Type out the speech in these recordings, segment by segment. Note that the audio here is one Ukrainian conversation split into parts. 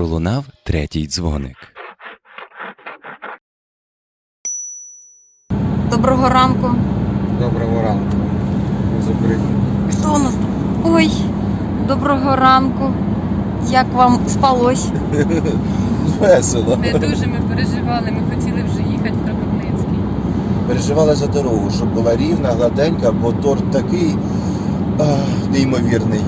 пролунав третій дзвоник. Доброго ранку. Доброго ранку. Хто у нас? Ой, доброго ранку. Як вам спалось? Весело. Не дуже ми переживали, ми хотіли вже їхати в Кропивницький. Переживали за дорогу, щоб була рівна, гладенька, бо торт такий а, неймовірний.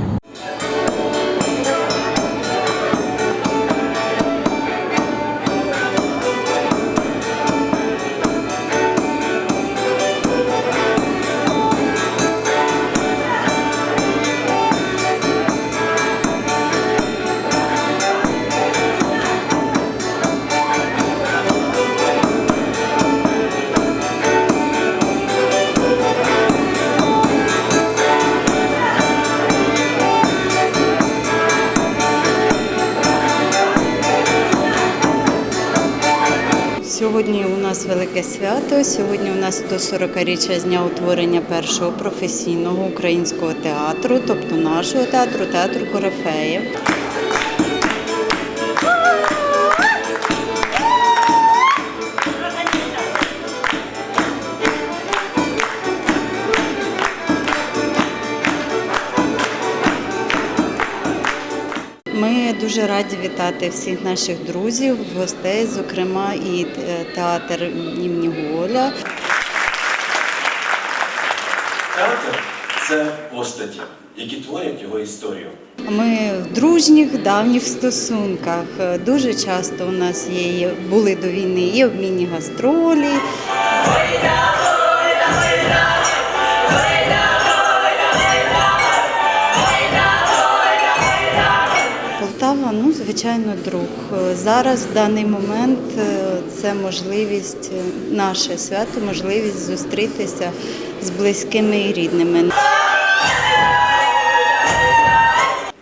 Сьогодні у нас велике свято. Сьогодні у нас 140-річчя з дня утворення першого професійного українського театру, тобто нашого театру, театру Корифеїв. Ми дуже раді вітати всіх наших друзів, гостей, зокрема і е, театр імені Гоголя. Театр це постаті, які творять його історію. Ми в дружніх давніх стосунках. Дуже часто у нас є є- були до війни і обмінні гастролі. Полтава, ну звичайно, друг. Е, Зараз в даний момент е, це можливість, е, наше свято, можливість зустрітися з близькими і рідними.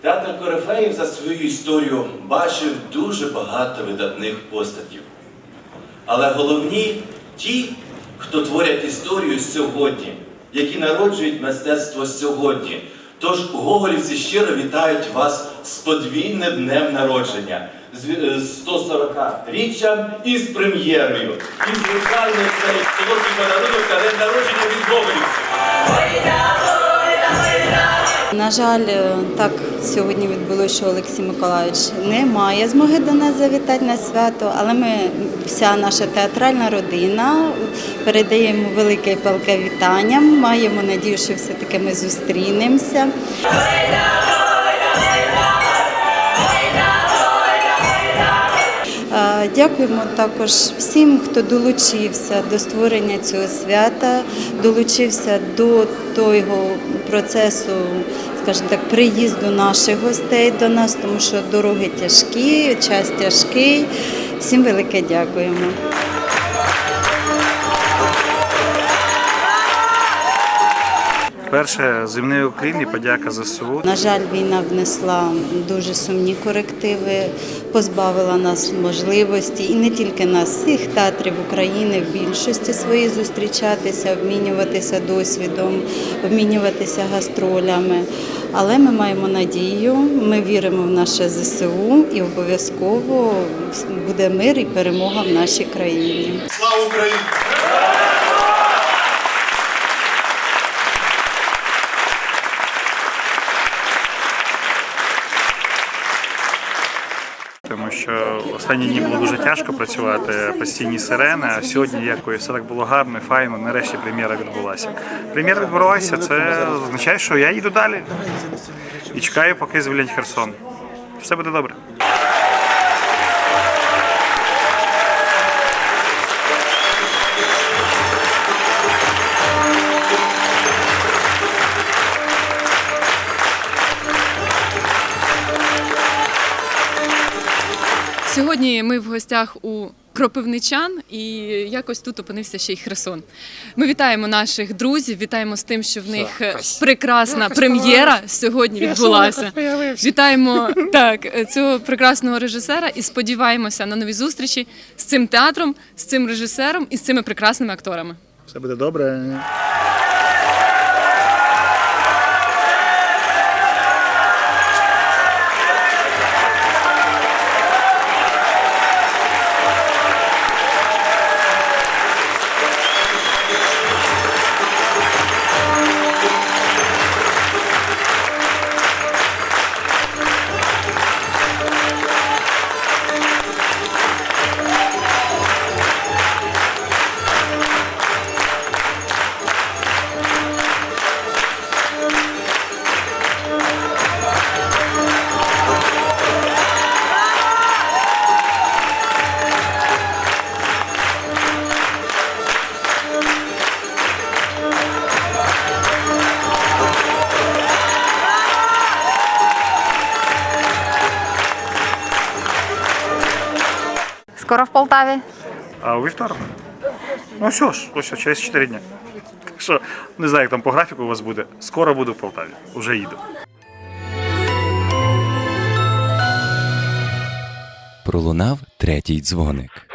Театр Корифеїв за свою історію бачив дуже багато видатних постатів. Але головні ті, хто творять історію сьогодні, які народжують мистецтво сьогодні. Тож гоголівці щиро вітають вас з подвійним днем народження, з 140-річчям і з прем'єрою. І, звичайно, цей солодкий подарунок та Жаль, е, так сьогодні відбулося, що Олексій Миколаївич не має змоги до нас завітати на свято, але ми, вся наша театральна родина, передаємо велике палке вітання. Маємо надію, що все-таки ми зустрінемося. Дякуємо також всім, хто долучився до створення цього свята, долучився до того процесу, скажімо так, приїзду наших гостей до нас, тому що дороги тяжкі, час тяжкий. Всім велике дякуємо. Перше земний уклін і подяка ЗСУ. На жаль, війна внесла дуже сумні корективи, позбавила нас можливості, і не тільки нас, всіх театрів України в більшості своїй зустрічатися, обмінюватися досвідом, обмінюватися гастролями. Але ми маємо надію, ми віримо в наше ЗСУ і обов'язково буде мир і перемога в нашій країні. Слава Україні! Тому що останні дні було дуже тяжко працювати, постійні сирени. А сьогодні якось все так було гарно, файно. Нарешті прем'єра відбулася. Прем'єра відбулася, це означає, що я їду далі і чекаю, поки звільнять Херсон. Все буде добре. Сьогодні ми в гостях у кропивничан і якось тут опинився ще й Херсон. Ми вітаємо наших друзів, вітаємо з тим, що в них е, прекрасна прем'єра сьогодні відбулася. Вітаємо так цього прекрасного режисера і сподіваємося на нові зустрічі з цим театром, з цим режисером і з цими прекрасними акторами. Все буде добре. Скоро в Полтаві? А у вівторок. Ну все ж, ось через 4 дні. Так що не знаю, як там по графіку у вас буде. Скоро буду в Полтаві. Уже їду. Пролунав третій дзвоник.